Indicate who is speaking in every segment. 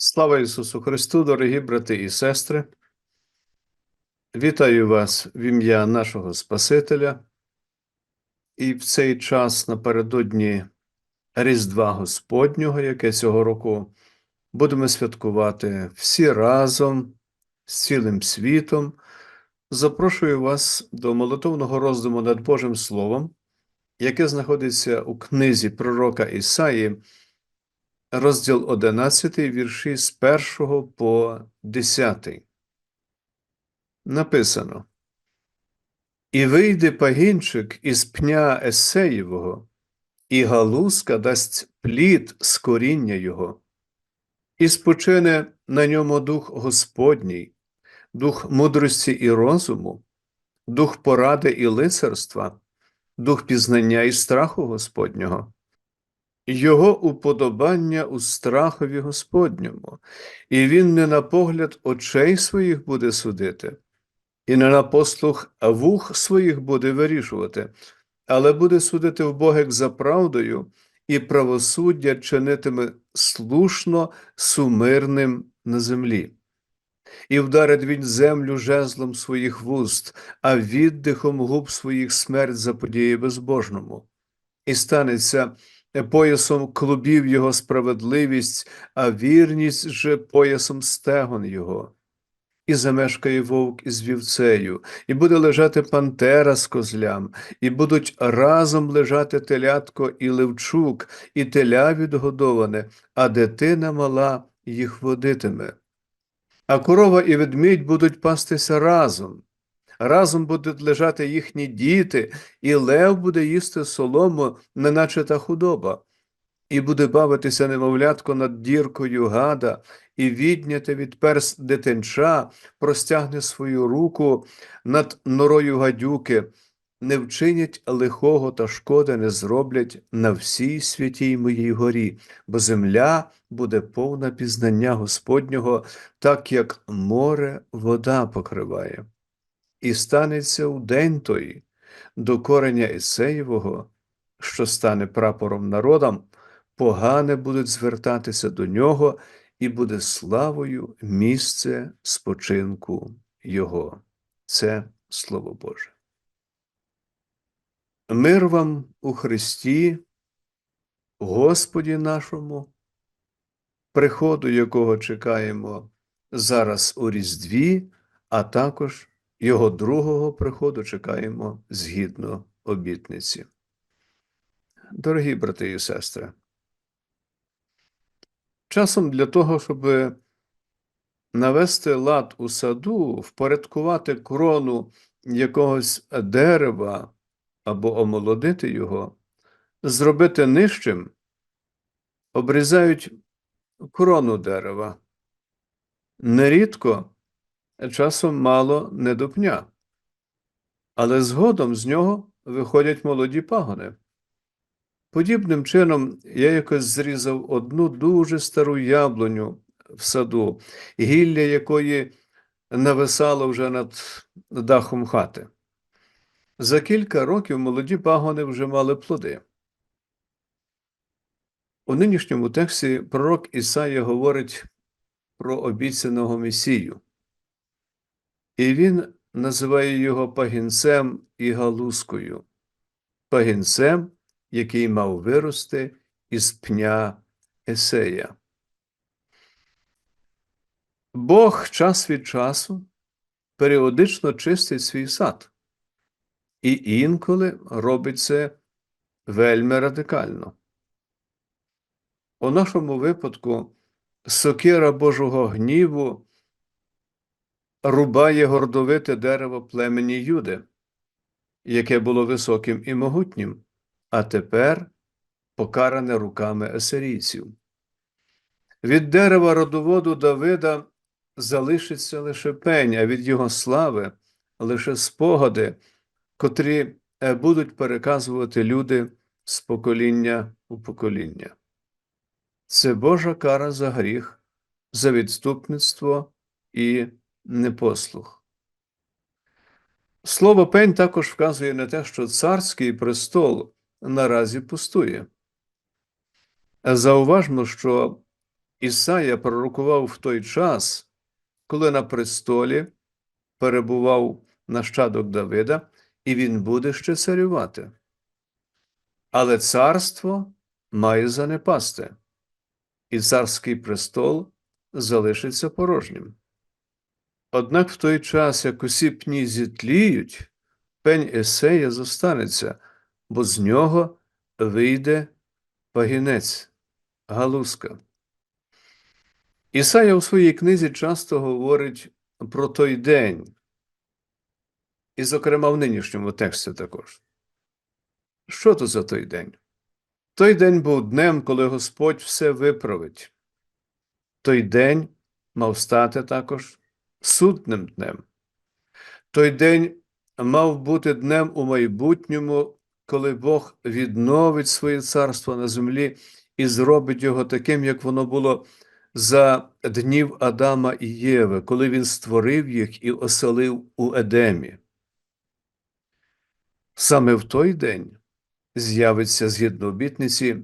Speaker 1: Слава Ісусу Христу, дорогі брати і сестри. Вітаю вас в ім'я нашого Спасителя. І в цей час напередодні Різдва Господнього, яке цього року будемо святкувати всі разом з цілим світом. Запрошую вас до молитовного роздуму над Божим Словом, яке знаходиться у книзі пророка Ісаї, розділ 11, вірші з 1 по 10. Написано: І вийде пагінчик із пня Есеєвого, і галузка дасть плід з коріння його, і спочине на ньому дух Господній, дух мудрості і розуму, дух поради і лицарства, дух пізнання і страху Господнього. Його уподобання у страхові Господньому, і він не на погляд очей своїх буде судити, і не на послух вух своїх буде вирішувати, але буде судити в Богих за правдою, і правосуддя чинитиме слушно сумирним на землі. І вдарить він землю жезлом своїх вуст, а віддихом губ своїх смерть заподіє безбожному. І станеться поясом клубів його справедливість, а вірність же поясом стегон його. І замешкає вовк із вівцею, і буде лежати пантера з козлям, і будуть разом лежати телятко і левчук, і теля відгодоване, а дитина мала їх водитиме. А корова і ведмідь будуть пастися разом. Разом будуть лежати їхні діти, і лев буде їсти солому, неначе та худоба, і буде бавитися немовлятко над діркою гада, і відняте від перс дитинча, простягне свою руку над норою гадюки, не вчинять лихого та шкоди не зроблять на всій святій моїй горі, бо земля буде повна пізнання Господнього, так як море вода покриває. І станеться у день той до кореня Ісеєвого, що стане прапором народам, погане будуть звертатися до нього, і буде славою місце спочинку Його. Це Слово Боже. Мир вам у Христі, Господі нашому, приходу якого чекаємо зараз у Різдві, а також його другого приходу чекаємо згідно обітниці. Дорогі брати і сестри, часом для того, щоб навести лад у саду, впорядкувати крону якогось дерева або омолодити його, зробити нижчим, обрізають крону дерева. Нерідко часом мало не до пня, але згодом з нього виходять молоді пагони. Подібним чином я якось зрізав одну дуже стару яблуню в саду, гілля якої нависало вже над дахом хати. За кілька років молоді пагони вже мали плоди. У нинішньому тексті пророк Ісая говорить про обіцяного Месію. І він називає його пагінцем і галузкою, пагінцем, який мав вирости із пня Есея. Бог час від часу періодично чистить свій сад, і інколи робить це вельми радикально. У нашому випадку сокира Божого гніву рубає гордовите дерево племені Юди, яке було високим і могутнім, а тепер покаране руками есерійців. Від дерева родоводу Давида залишиться лише пень, а від його слави лише спогади, котрі е, будуть переказувати люди з покоління у покоління. Це Божа кара за гріх, за відступництво і непослух. Слово пень також вказує на те, що царський престол наразі пустує. Зауважмо, що Ісая пророкував в той час, коли на престолі перебував нащадок Давида, і він буде ще царювати. Але царство має занепасти, і царський престол залишиться порожнім. Однак в той час, як усі пні зітліють, пень Есея зостанеться, бо з нього вийде пагінець, галузка. Ісая у своїй книзі часто говорить про той день, і, зокрема, в нинішньому тексті також. Що то за той день? Той день був днем, коли Господь все виправить. Той день мав стати також судним днем. Той день мав бути днем у майбутньому, коли Бог відновить своє царство на землі і зробить його таким, як воно було за днів Адама і Єви, коли він створив їх і оселив у Едемі. Саме в той день з'явиться згідно обітниці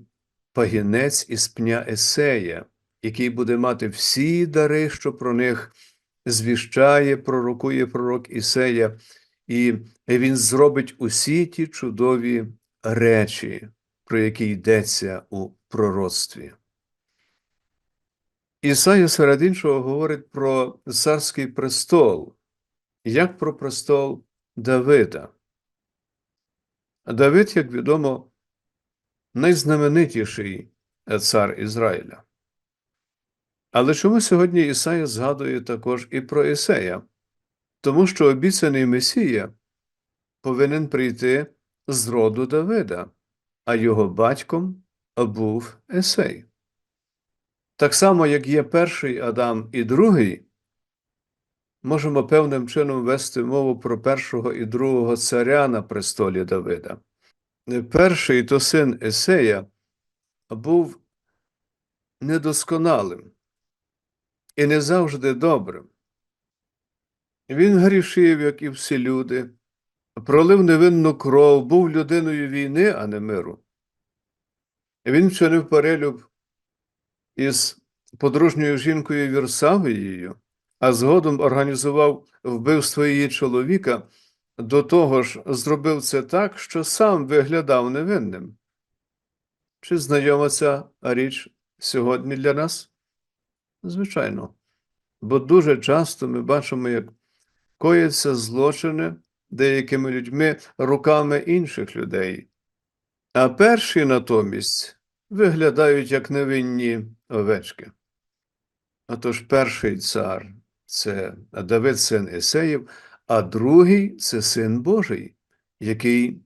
Speaker 1: пагінець із пня Есея, який буде мати всі дари, що про них звіщає, пророкує пророк Ісея, і він зробить усі ті чудові речі, про які йдеться у пророцтві. Ісая серед іншого говорить про царський престол, як про престол Давида. Давид, як відомо, найзнаменитіший цар Ізраїля. Але чому сьогодні Ісая згадує також і про Ісея? Тому що обіцяний Месія повинен прийти з роду Давида, а його батьком був Есей. Так само, як є перший Адам і другий, можемо певним чином вести мову про першого і другого царя на престолі Давида. Перший то син Есея був недосконалим і не завжди добрим. Він грішив, як і всі люди, пролив невинну кров, був людиною війни, а не миру. Він вчинив перелюб із подружньою жінкою Вірсавією, а згодом організував вбивство її чоловіка, до того ж зробив це так, що сам виглядав невинним. Чи знайома ця річ сьогодні для нас? Звичайно, бо дуже часто ми бачимо, як кояться злочини деякими людьми руками інших людей, а перші натомість виглядають як невинні овечки. Отож, перший цар це Давид син Ісеїв, а другий це син Божий, який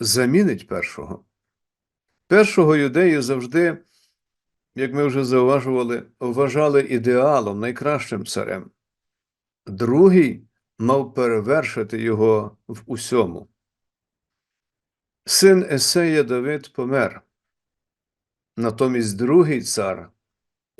Speaker 1: замінить першого. Першого юдеї завжди, як ми вже зауважували, вважали ідеалом, найкращим царем. Другий мав перевершити його в усьому. Син Есея Давид помер. Натомість другий цар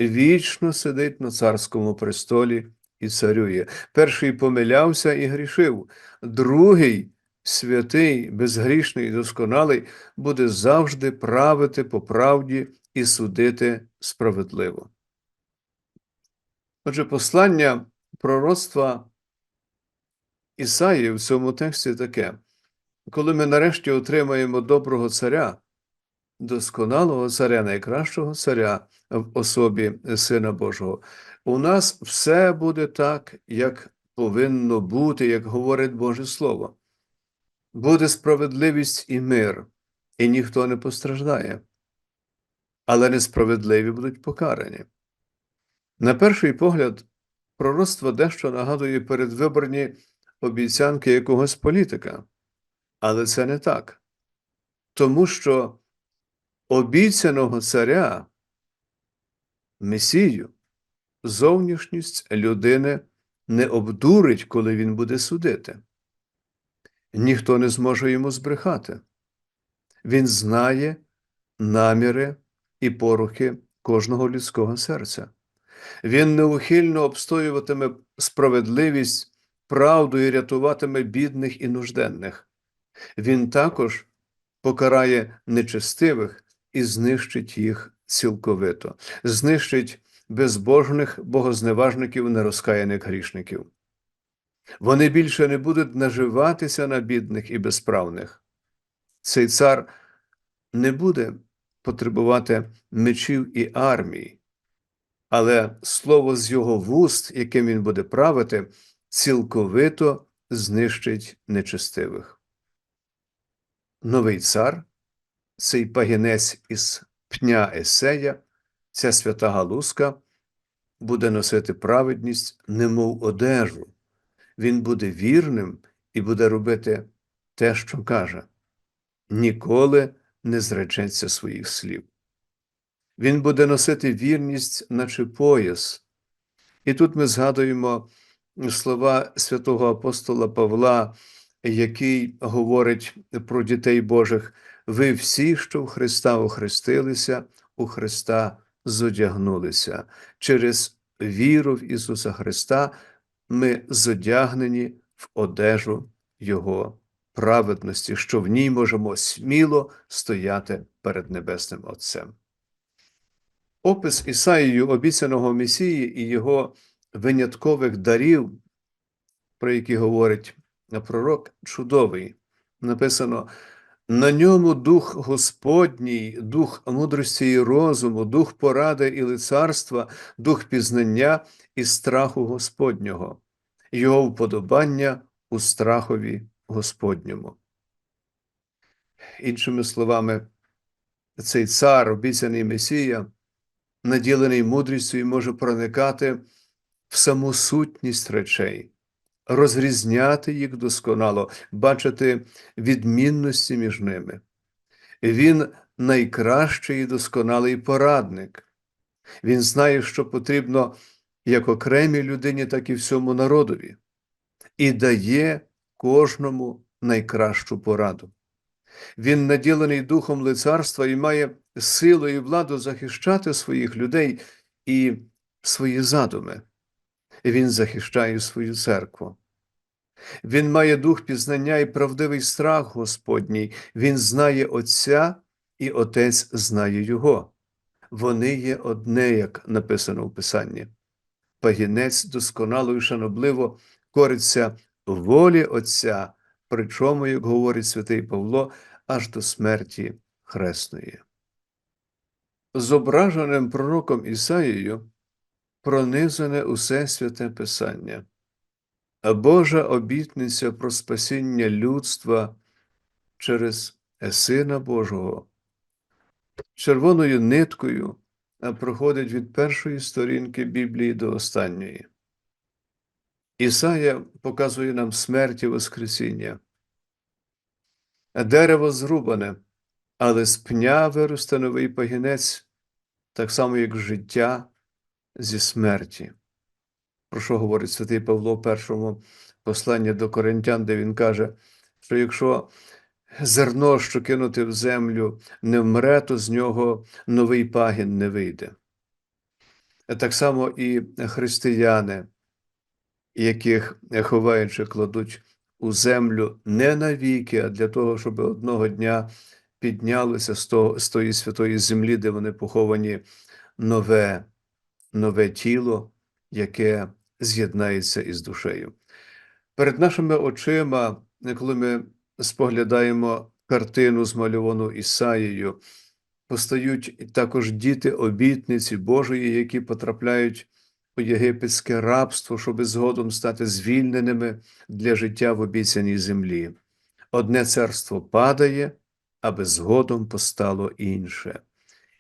Speaker 1: вічно сидить на царському престолі і царює. Перший помилявся і грішив, другий, святий, безгрішний і досконалий, буде завжди правити по правді і судити справедливо. Отже, послання пророцтва Ісаї в цьому тексті таке: коли ми нарешті отримаємо доброго царя, досконалого царя, найкращого царя в особі Сина Божого, у нас все буде так, як повинно бути, як говорить Боже Слово. Буде справедливість і мир, і ніхто не постраждає. Але несправедливі будуть покарані. На перший погляд, пророцтво дещо нагадує передвиборні обіцянки якогось політика. Але це не так. Тому що обіцяного царя, Месію, зовнішність людини не обдурить, коли він буде судити. Ніхто не зможе йому збрехати. Він знає наміри і порухи кожного людського серця. Він неухильно обстоюватиме справедливість, правду і рятуватиме бідних і нужденних. Він також покарає нечестивих і знищить їх цілковито, знищить безбожних богозневажників, нерозкаяних грішників. Вони більше не будуть наживатися на бідних і безправних. Цей цар не буде потребувати мечів і армії, але слово з його вуст, яким він буде правити, цілковито знищить нечестивих. Новий цар, цей пагінець із пня Есея, ця свята галузка, буде носити праведність, немов одежу. Він буде вірним і буде робити те, що каже. Ніколи не зречеться своїх слів. Він буде носити вірність, наче пояс. І тут ми згадуємо слова святого апостола Павла, який говорить про дітей Божих: ви всі, що в Христа охрестилися, у Христа зодягнулися. Через віру в Ісуса Христа ми зодягнені в одежу Його праведності, що в ній можемо сміло стояти перед Небесним Отцем. Опис Ісаїю обіцяного Месії і його виняткових дарів, про які говорить пророк, чудовий. Написано: на ньому дух Господній, дух мудрості і розуму, дух поради і лицарства, дух пізнання і страху Господнього, його вподобання у страхові Господньому. Іншими словами, цей цар, обіцяний Месія, наділений мудрістю і може проникати в саму сутність речей, розрізняти їх досконало, бачити відмінності між ними. Він найкращий і досконалий порадник. Він знає, що потрібно як окремій людині, так і всьому народові, і дає кожному найкращу пораду. Він наділений духом лицарства і має силу і владу захищати своїх людей і свої задуми. Він захищає свою церкву. Він має дух пізнання і правдивий страх Господній. Він знає Отця, і Отець знає Його. Вони є одне, як написано в Писанні. Пагінець досконало і шанобливо кориться волі Отця, причому, як говорить святий Павло, аж до смерті хресної. Зображеним пророком Ісаїю пронизане усе святе Писання, а Божа обітниця про спасіння людства через Сина Божого. Червоною ниткою проходить від першої сторінки Біблії до останньої. Ісая показує нам смерть і Воскресіння. Дерево зрубане, але з пня виросте новий пагінець, так само, як життя зі смерті. Про що говорить святий Павло в першому посланні до Коринтян, де він каже, що якщо зерно, що кинути в землю, не вмре, то з нього новий пагін не вийде. Так само і християни, яких ховаючи, кладуть у землю не навіки, а для того, щоб одного дня того, з тої святої землі, де вони поховані нове, нове тіло, яке з'єднається із душею. Перед нашими очима, коли ми споглядаємо картину, змальовану Ісаєю, постають також діти обітниці Божої, які потрапляють у єгипетське рабство, щоб згодом стати звільненими для життя в обіцяній землі. Одне царство падає, аби згодом постало інше.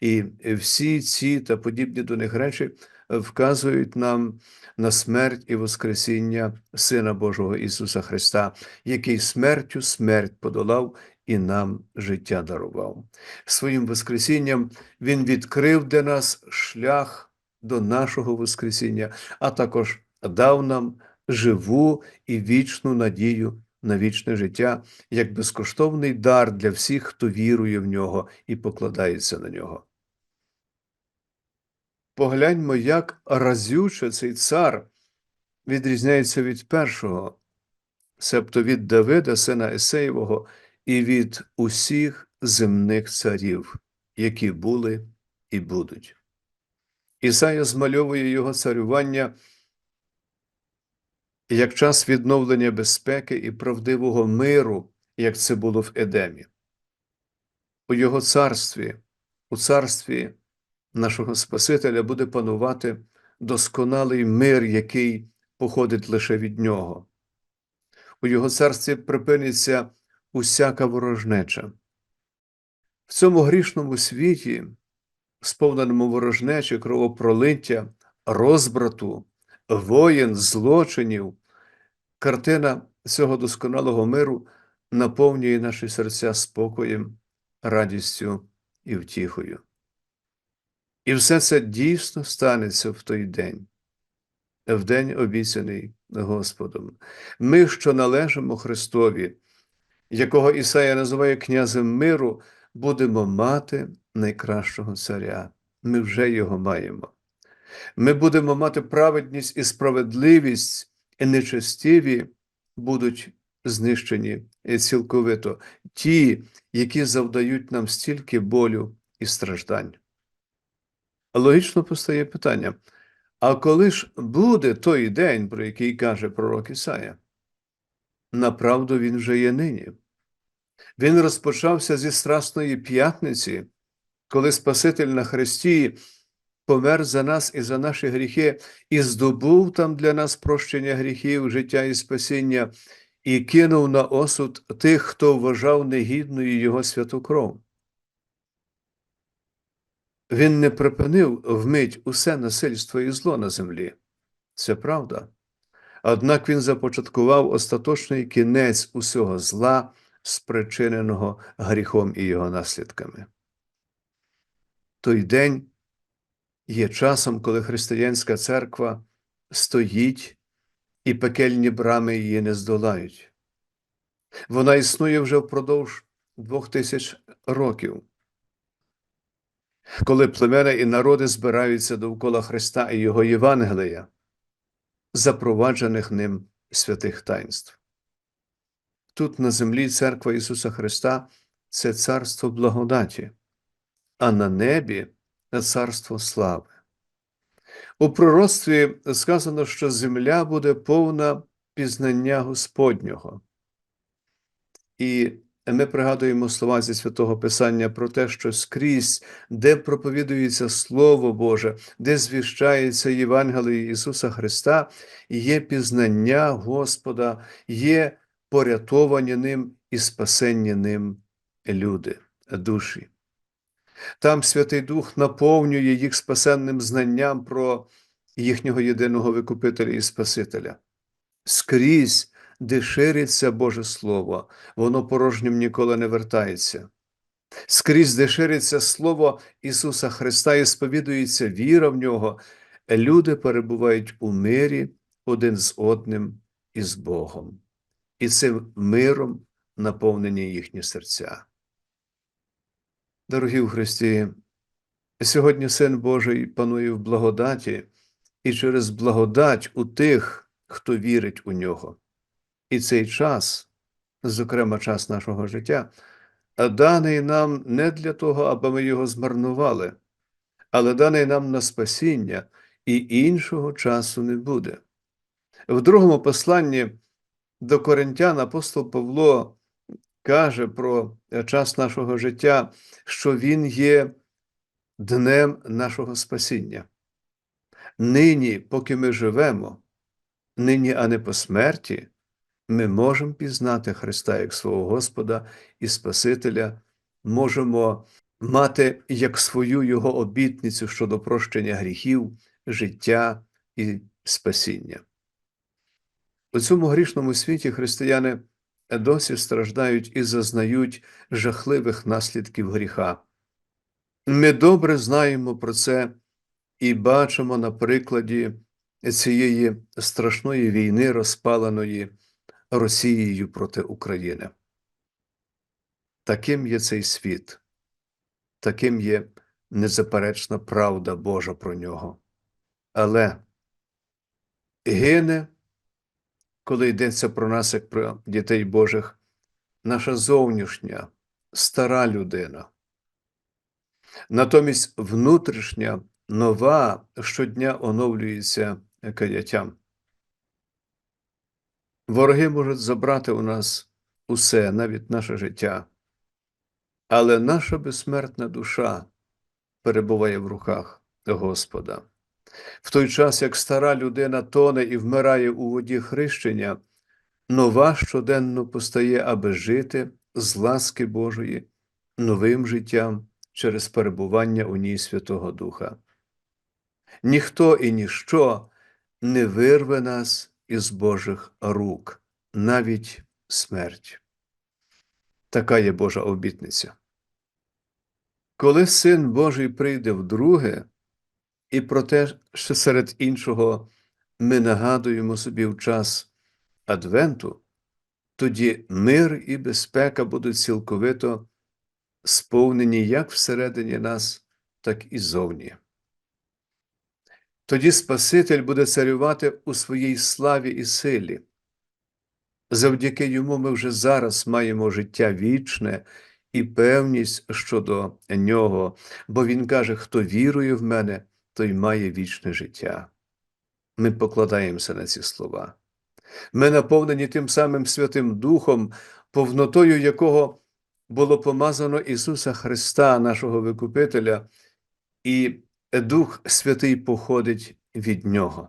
Speaker 1: І всі ці та подібні до них речі вказують нам на смерть і Воскресіння Сина Божого Ісуса Христа, який смертю смерть подолав і нам життя дарував. Своїм Воскресінням Він відкрив для нас шлях до нашого Воскресіння, а також дав нам живу і вічну надію на вічне життя як безкоштовний дар для всіх, хто вірує в нього і покладається на нього. Погляньмо, як разюче цей цар відрізняється від першого, себто від Давида, сина Есеєвого, і від усіх земних царів, які були і будуть. Ісая змальовує його царювання як час відновлення безпеки і правдивого миру, як це було в Едемі. У його царстві, у царстві нашого Спасителя буде панувати досконалий мир, який походить лише від нього. У його царстві припиниться усяка ворожнеча. В цьому грішному світі, сповненому ворожнечі, кровопролиття, розбрату, воєн, злочинів, картина цього досконалого миру наповнює наші серця спокоєм, радістю і втіхою. І все це дійсно станеться в той день, в день обіцяний Господом. Ми, що належимо Христові, якого Ісая називає князем миру, будемо мати найкращого царя. Ми вже його маємо. Ми будемо мати праведність і справедливість, і нечестиві будуть знищені цілковито ті, які завдають нам стільки болю і страждань. Логічно постає питання: а коли ж буде той день, про який каже пророк Ісая? Направду він вже є нині. Він розпочався зі Страсної п'ятниці, коли Спаситель на Христі помер за нас і за наші гріхи, і здобув там для нас прощення гріхів, життя і спасіння, і кинув на осуд тих, хто вважав негідною Його святу кров. Він не припинив вмить усе насильство і зло на землі. Це правда. Однак він започаткував остаточний кінець усього зла, спричиненого гріхом і його наслідками. Той день є часом, коли християнська церква стоїть і пекельні брами її не здолають. Вона існує вже впродовж двох тисяч років коли племена і народи збираються довкола Христа і Його Євангелія, запроваджених ним святих таїнств. Тут на землі Церква Ісуса Христа це царство благодаті, а на небі царство слави. У пророцтві сказано, що земля буде повна пізнання Господнього. І ми пригадуємо слова зі святого Писання про те, що скрізь, де проповідується Слово Боже, де звіщається Євангеліє Ісуса Христа, є пізнання Господа, є порятовані ним і спасенні ним люди, душі. Там Святий Дух наповнює їх спасенним знанням про їхнього єдиного Викупителя і Спасителя. Скрізь де шириться Боже Слово, воно порожнім ніколи не вертається. Скрізь, де шириться Слово Ісуса Христа і сповідується віра в Нього, люди перебувають у мирі один з одним і з Богом, і цим миром наповнені їхні серця. Дорогі в Христі, сьогодні Син Божий панує в благодаті і через благодать у тих, хто вірить у нього. І цей час, зокрема час нашого життя, даний нам не для того, аби ми його змарнували, але даний нам на спасіння, і іншого часу не буде. В другому посланні до Коринтян апостол Павло каже про час нашого життя, що він є днем нашого спасіння. Нині, поки ми живемо, нині, а не по смерті ми можемо пізнати Христа як свого Господа і Спасителя, можемо мати як свою Його обітницю щодо прощення гріхів, життя і спасіння. У цьому грішному світі християни досі страждають і зазнають жахливих наслідків гріха. Ми добре знаємо про це і бачимо на прикладі цієї страшної війни, розпаленої Росією проти України. Таким є цей світ, таким є незаперечна правда Божа про нього. Але гине, коли йдеться про нас, як про дітей Божих, наша зовнішня, стара людина. Натомість внутрішня нова щодня оновлюється каяттям. Вороги можуть забрати у нас усе, навіть наше життя, але наша безсмертна душа перебуває в руках Господа. В той час, як стара людина тоне і вмирає у воді хрещення, нова щоденно постає, аби жити з ласки Божої, новим життям через перебування у ній Святого Духа. Ніхто і ніщо не вирве нас із Божих рук, навіть смерть. Така є Божа обітниця. Коли Син Божий прийде вдруге, і про те, що серед іншого ми нагадуємо собі в час Адвенту, тоді мир і безпека будуть цілковито сповнені як всередині нас, так і зовні. Тоді Спаситель буде царювати у своїй славі і силі. Завдяки йому ми вже зараз маємо життя вічне і певність щодо нього, бо Він каже, хто вірує в мене, той має вічне життя. Ми покладаємося на ці слова. Ми наповнені тим самим Святим Духом, повнотою якого було помазано Ісуса Христа, нашого Викупителя, і Дух Святий походить від Нього.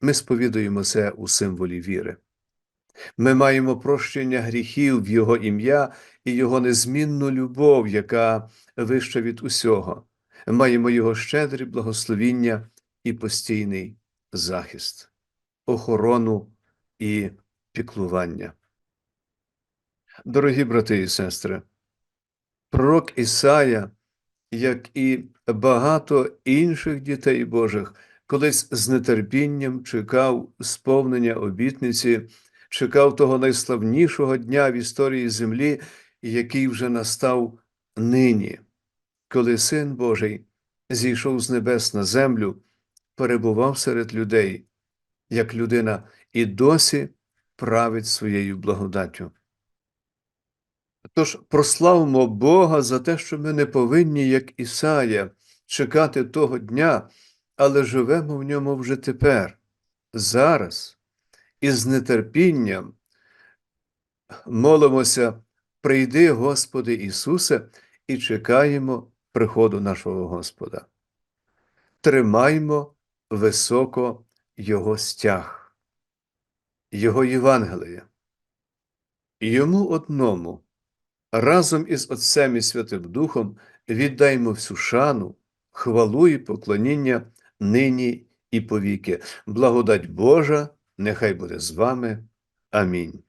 Speaker 1: Ми сповідуємо це у символі віри. Ми маємо прощення гріхів в Його ім'я і Його незмінну любов, яка вища від усього. Маємо Його щедрі благословіння і постійний захист, охорону і піклування. Дорогі брати і сестри, пророк Ісая, як і багато інших дітей Божих, колись з нетерпінням чекав сповнення обітниці, чекав того найславнішого дня в історії землі, який вже настав нині, коли Син Божий зійшов з небес на землю, перебував серед людей, як людина, і досі править своєю благодаттю. Тож прославимо Бога за те, що ми не повинні, як Ісая, чекати того дня, але живемо в ньому вже тепер, зараз, і з нетерпінням молимося, прийди, Господи Ісусе, і чекаємо приходу нашого Господа. Тримаймо високо Його стяг, Його Євангелія. Йому одному разом із Отцем і Святим Духом віддаймо всю шану, хвалу і поклоніння нині і повіки. Благодать Божа, нехай буде з вами. Амінь.